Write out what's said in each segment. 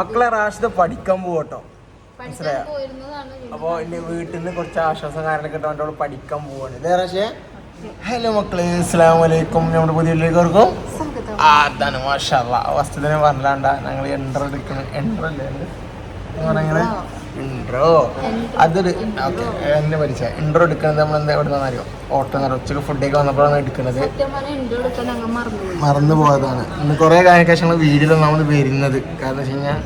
മക്കളെ റാഷിദ് പഠിക്കാൻ പോകട്ടോ മനസ്സിലായോ? അപ്പോൾ എന്റെ വീട്ടിൽ നിന്ന് കുറച്ച് ആശ്വാസം കാരണം കിട്ടാൻ അവൾ പഠിക്കാൻ പോവാണ്. ഇതേ റാഷേ ഹലോ മക്കളെ അസ്സാം വലൈക്കും നമ്മുടെ പുതിയ വീട്ടിലേക്ക് അതാണ് മാഷല്ല വസ്തുതനെ പറഞ്ഞാണ്ട ഞങ്ങൾ എൻട്രോ എടുക്കുന്ന എൻട്രോ അല്ലേ? ഇൻട്രോ അതൊരു ഓക്കെ എന്നെ പഠിച്ച. ഇൻട്രോ എടുക്കുന്നത് നമ്മൾ എന്താ എവിടെ നിന്നറിയോ ഓട്ടോ നിറ ഉച്ചയ്ക്ക് ഫുഡൊക്കെ വന്നപ്പോഴാണ് എടുക്കുന്നത് മറന്നു പോയതാണ്. ഇന്ന് കുറേ കാര്യങ്ങൾ വീഡിയോയിൽ നമ്മൾ വരുന്നത്. കാരണം വെച്ച് കഴിഞ്ഞാൽ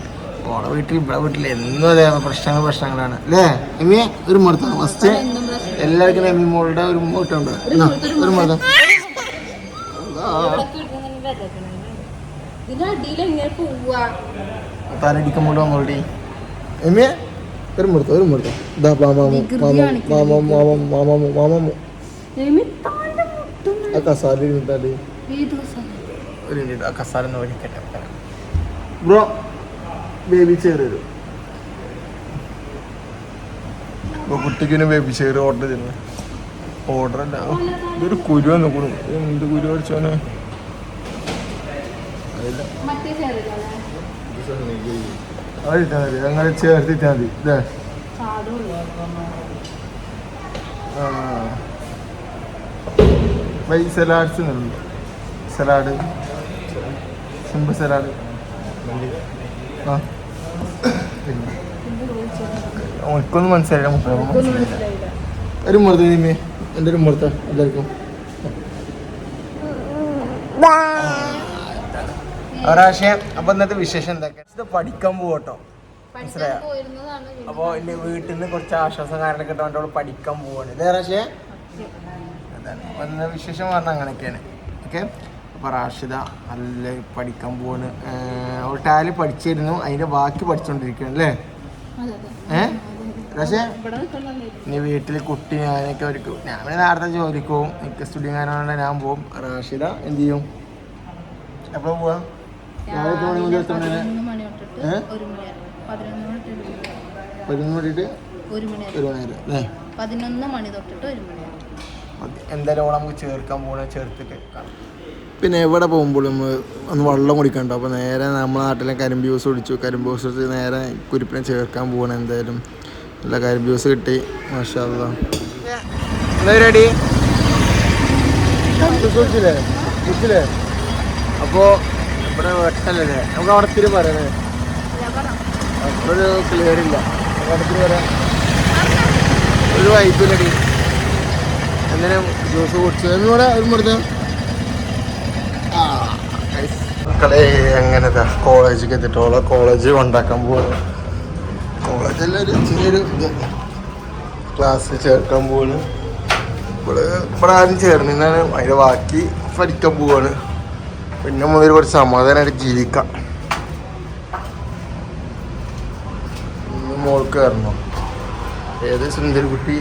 ഓളെ വീട്ടിൽ ഇവിടെ വീട്ടിൽ എന്നും അതേ പ്രശ്നങ്ങൾ പ്രശ്നങ്ങളാണ്. അല്ലേ? എമ്മിയെ ഒരു മുഹൂർത്തം. ഫസ്റ്റ് എല്ലാവർക്കും എമ്മി മോളുടെ ഒരു മുഹൂർത്തമുണ്ട് ഉണ്ട്. ഒരു മുഹൂർത്തം തലടിക്കുമ്പോൾ വന്നോളി എമ്മിയെ ഒരു മുഹൂർത്തം ഒരു മുഹൂർത്തം ഇതാ മാമാമു മാമാമു മാമാമു മാമാമു മാമാമു. ആ കസാല ഇരുന്നിട്ടാൽ? ഒരു മിനിറ്റ് ആ കസാല ഒന്ന് വലിക്കട്ടെ. ബ്രോ ബേബി ചെയർ വരും കുട്ടിക്കിന് ബേബി ചെയർ ഓർഡർ ചെയ്യുന്നു ഓർഡർ അല്ല. ഇതൊരു കുരു നോക്കണു എന്ത് കുരു അടിച്ചോനെ അതില്ല മറ്റേ ചേരല്ലേ അതിട്ടാ മതി. അങ്ങനെ ചേർത്തിട്ടാ മതി. ആ. വൈ സലാഡ്സ് ഉണ്ട്. സലാഡ്. Simple salad. ആ. പിന്നെ. ഓനിക്കൊന്നും മനസ്സിലായില്ല മുപ്പത് ഒരു മുഹൂർത്തം നീമേ എന്റെ ഒരു മുഹൂർത്തം എല്ലാവർക്കും. ഒരാശയം. അപ്പൊ ഇന്നത്തെ വിശേഷം എന്തൊക്കെ? ഇത് പഠിക്കാൻ പോകട്ടോ പഠിക്കാൻ മനസ്സിലായോ? പോയിരുന്നതാണ് അപ്പോൾ എന്റെ വീട്ടിൽ നിന്ന് കുറച്ച് ആശ്വാസം കാരണം കിട്ടാൻ പഠിക്കാൻ പോവാണ്. ഇതേ റാഷിയ അതാണ്. ഇന്നത്തെ വിശേഷം പറഞ്ഞ അങ്ങനെയൊക്കെയാണ്. ഓക്കെ? അപ്പോൾ റാഷിദ നല്ല പഠിക്കാൻ പോവാണ്. അവൾ ടാലി പഠിച്ചിരുന്നു. അതിന്റെ ബാക്കി പഠിച്ചുകൊണ്ടിരിക്കുകയാണ് അല്ലേ? ഏഹ് റാഷിയ ഇവിടെ ഇനി വീട്ടിൽ കുട്ടി ഞാനൊക്കെ ഒരു ഞാൻ നേരത്തെ ജോലിക്ക് പോകും എനിക്ക് സ്റ്റുഡിയോ കാരണം ഞാൻ പോകും റാഷിദ എന്ത് ചെയ്യും? എപ്പോഴും പോവാ? രാവിലെ എത്ര മണി മുതൽ എത്ര മണി വരെ? പതിനൊന്ന് മണി തൊട്ടിട്ട് ഏ? ഒരു മണി വരെ. പതിനൊന്ന് മണി തൊട്ടിട്ട് ഒരു മണി വരെ. പതിനൊന്ന് ഒരു മണി വരെ. ഒരു മണി വരെ അല്ലേ? പതിനൊന്ന് മണി തൊട്ടിട്ട് ഒരു മണി വരെ. ഓക്കെ. എന്തായാലും ഓളെ നമുക്ക് ചേർക്കാൻ പോകണ ചേർത്തിട്ട് പിന്നെ എവിടെ പോകുമ്പോഴും നമ്മൾ ഒന്ന് വെള്ളം കുടിക്കണ്ട? അപ്പോൾ നേരെ നമ്മുടെ നാട്ടിലെ കരിമ്പ് ജ്യൂസ് കുടിച്ചു. കരിമ്പ് ജ്യൂസ് കുടിച്ച് നേരെ കുരിപ്പിനെ ചേർക്കാൻ പോകണം എന്തായാലും. നല്ല കരിമ്പ് ജ്യൂസ് കിട്ടി. മാഷാ എന്താ അപ്പോൾ ഇവിടെ വെട്ടല്ലേ? നമുക്ക് അവിടെ തിരി പറയണേ. ഒരു ക്ലിയർ ഇല്ല. നമുക്ക് അവിടെ പറയാം. ഒരു വൈപ്പില്ലടി അങ്ങനെ ജ്യൂസ് കുടിച്ചു എന്നൂടെ ഒരു മുറിഞ്ഞ മക്കളെ എങ്ങനെതാ? കോളേജിലേക്ക് എത്തിട്ടോളെ കോളേജ് ഉണ്ടാക്കാൻ പോലും കോളേജിൽ ഒരു ചെറിയൊരു ക്ലാസ് ചേർക്കാൻ പോലും ഇവിടെ ഇവിടെ ആരും ചേർന്നിന്നാണ് അതിന്റെ ബാക്കി പഠിക്കാൻ പോവാണ്. പിന്നെ മുതൽ കുറച്ച് സമാധാനമായിട്ട് ജീവിക്കാം. മോൾക്ക് കയറണം ഏത് സുന്ദരി കുട്ടി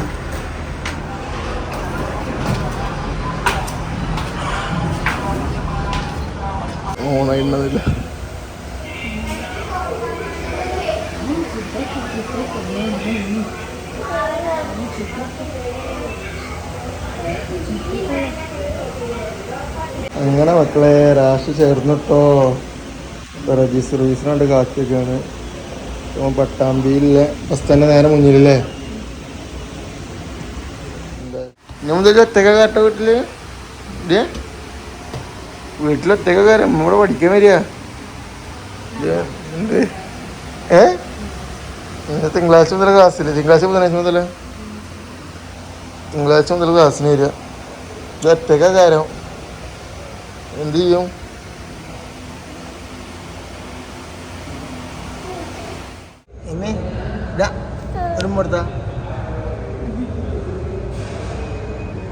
ഓണയുന്നതില്ല അങ്ങനെ മക്കളെ രാശി ചേർന്നിട്ടോ? രജിസ്റ്റർ സർവീസിനാണ്ട് കാത്തിയൊക്കെയാണ് പട്ടാമ്പിയിലെ ബസ് തന്നെ നേരെ മുന്നിലല്ലേ? ഒറ്റക്ക കാട്ട വീട്ടിൽ? വീട്ടിലൊറ്റക്ക കാര്യം നമ്മളിവിടെ പഠിക്കാൻ വരിക. ഏ? തിങ്കളാഴ്ച മുതൽ ക്ലാസ്സില്ല തിങ്കളാഴ്ച ബുധനാഴ്ച മുതൽ തിങ്കളാഴ്ച മുതൽ ക്ലാസ്സിന് വരിക. ഒറ്റക്ക കയറാം. എന്ത് ചെയ്യും? ഒരു മുടുത്ത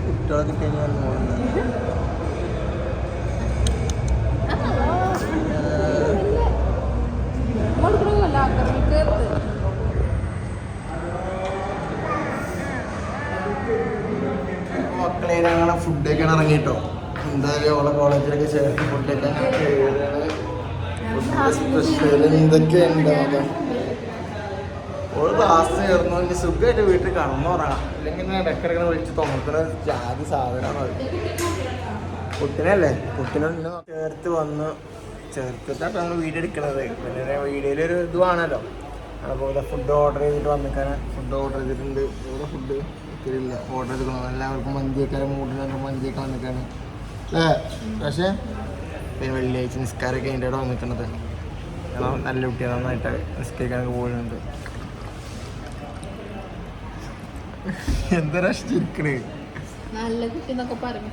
കുട്ടികളെ കിട്ടിയാൽ മക്കളെ ഫുഡ് ഫുഡൊക്കെ ഇറങ്ങിട്ടോ. എന്തായാലും ഓളെ കോളേജിലൊക്കെ ചേർത്ത് ഫുഡൊക്കെ സ്പെഷ്യൽ എന്തൊക്കെ ഉണ്ടാവുക ഓൾ ക്ലാസ് ചേർന്നു. ഇനി സുഖമായിട്ട് വീട്ടിൽ കടന്നുറങ്ങാം അല്ലെങ്കിൽ ഞാൻ ഇടക്കിടക്കിനെ വിളിച്ച് തുറക്കുന്ന ജാതി സാധനമാണ് കുട്ടിനല്ലേ? കുട്ടിനെ ചേർത്ത് വന്ന്. ചേർത്തിട്ടാണ് നമ്മൾ വീഡിയോ എടുക്കണത്. പിന്നെ വീഡിയോയിലൊരു ഇതുവാണല്ലോ. അതുപോലെ ഫുഡ് ഓർഡർ ചെയ്തിട്ട് വന്നിക്കാൻ ഫുഡ് ഓർഡർ ചെയ്തിട്ടുണ്ട്. ഇവിടെ ഫുഡ് ഒത്തിരിയില്ല ഓർഡർ എടുക്കണം എല്ലാവർക്കും മന്തിയൊക്കെ മൂടിന് മന്തിയൊക്കെ വന്നിട്ടാണ്. അല്ലേ? പക്ഷേ പിന്നെ വെള്ളിയാഴ്ച നിസ്കാരമൊക്കെ അതിന്റെ അവിടെ കാരണം നല്ല കുട്ടിയാണ് നന്നായിട്ട് നിസ്കരിക്കാനൊക്കെ പോകുന്നുണ്ട് എന്താ ചിരിക്കണേ? നല്ല കുട്ടി എന്നൊക്കെ പറഞ്ഞു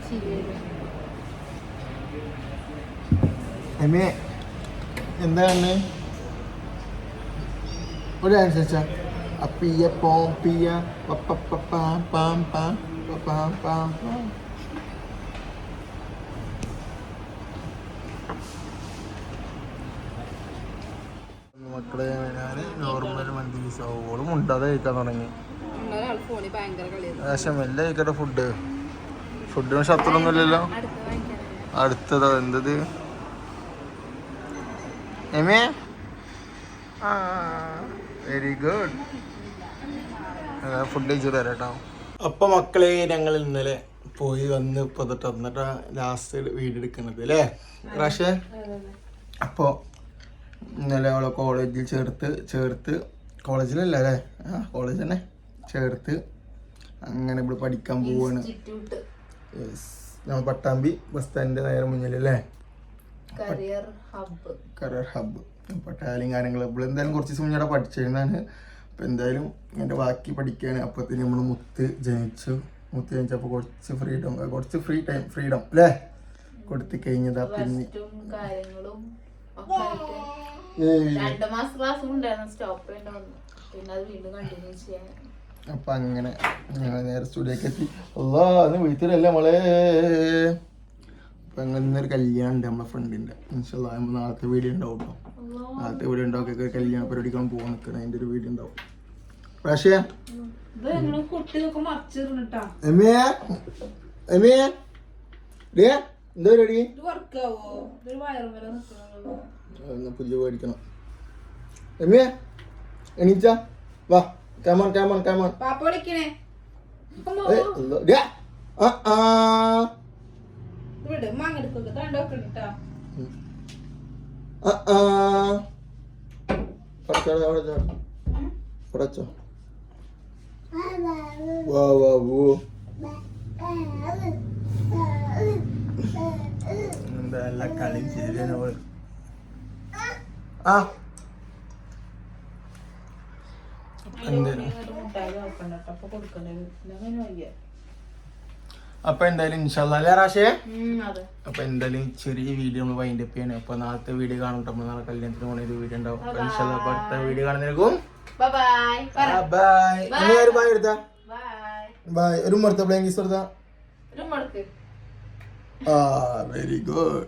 എമ്മേ എന്താണ് ഒരു ഡാൻസ് വെച്ചാ pia pa pa pa pa pa pa pa pa pa മക്കളെ ഞാൻ നോർമൽ മന്തി സോളും ഉണ്ടാതെ കഴിക്കാൻ തുടങ്ങി. വിഷമല്ല കഴിക്കട്ടെ ഫുഡ് ഫുഡിന് ശത്രുവൊന്നും ഇല്ലല്ലോ. അടുത്തതോ എന്തത്? എമേ വെരി ഗുഡ് ഫുഡ് കഴിച്ചിട്ട് വരാം കേട്ടോ അപ്പൊ മക്കളെ ഞങ്ങൾ ഇന്നലെ പോയി വന്ന് ഇപ്പൊ തൊട്ട് വന്നിട്ടാ ലാസ്റ്റ് വീഡിയോ എടുക്കുന്നത് അല്ലേ റാഷേ? അപ്പോ ഇന്നലെ അവളെ കോളേജിൽ ചേർത്ത് ചേർത്ത് കോളേജിലല്ല അല്ലേ ആ കോളേജ് തന്നെ. ചേർത്ത് അങ്ങനെ ഇവിടെ പഠിക്കാൻ പോവാണ്. നമ്മൾ പട്ടാമ്പി ബസ് സ്റ്റാൻഡിന്റെ നേരെ മുന്നിൽ അല്ലേ കരിയർ ഹബ്ബ് കരിയർ ഹബ്ബ് അപ്പോൾ ടാലിങ് കാര്യങ്ങൾ ഇവിടെ എന്തായാലും കുറച്ച് ദിവസം മുന്നേ പഠിച്ചിരുന്നതാണ്. അപ്പോൾ എന്തായാലും എന്റെ ബാക്കി പഠിക്കുകയാണ് അപ്പോഴത്തേന് നമ്മൾ മുത്ത് ജനിച്ചു. മുത്ത് ജനിച്ചപ്പോൾ കുറച്ച് ഫ്രീഡം കുറച്ച് ഫ്രീ ടൈം ഫ്രീഡം അല്ലേ കൊടുത്തു കഴിഞ്ഞതാ പിന്നെ. അപ്പൊ അപ്പം അങ്ങനെ ഞങ്ങൾ നേരെ സ്റ്റുഡിയോക്ക് എത്തി. അല്ലാ അന്ന് വീട്ടിലല്ലേ മോളെ? അപ്പൊ അങ്ങനെ ഇന്നൊരു കല്യാണം ഉണ്ട് നമ്മളെ ഫ്രണ്ടിന്റെ ഇൻഷല്ല നമ്മൾ നാളത്തെ വീഡിയോ ഉണ്ടാവും കേട്ടോ ഇവിടെ ഒക്കെ കല്യാണ പരിപാടിക്കാൻ പോകാൻ നിൽക്കണം അതിന്റെ ഒരു വീഡിയോ ഉണ്ടാവും. പക്ഷേ എന്താ പരിപാടി? പുല്ല് മേടിക്കണം. എമ്മയെ എണീച്ച. വാ കാമോൺ കാമോൺ കാമോൺ. ആ ആ. മാങ്ങെടുക്കൊക്കെ ആ ആ പടച്ചോ വാ വാ വോ എന്താ കളി ശരിയാണ് ആ എന്തേലും അപ്പൊ എന്തായാലും ഇൻഷാല്ലേ റാഷേ അപ്പൊ എന്തായാലും ചെറിയ വീഡിയോ നമ്മൾ വൈൻഡ് അപ്പ് ചെയ്യണം. അപ്പൊ നാളത്തെ വീഡിയോ കാണുമ്പോൾ നമ്മൾ നാളെ കല്യാണത്തിന് പോണ ഒരു വീഡിയോ ഉണ്ടാവും. അപ്പൊ ഇൻഷാല്ല അപ്പൊ അടുത്ത വീഡിയോ കാണുന്നേക്കും ബൈ ഇനി ഒരു ബൈ എടുത്താ? ബൈ ഒരു മറുത്ത ബ്ലാങ്കീസ് എടുത്താ? ആ വെരി ഗുഡ്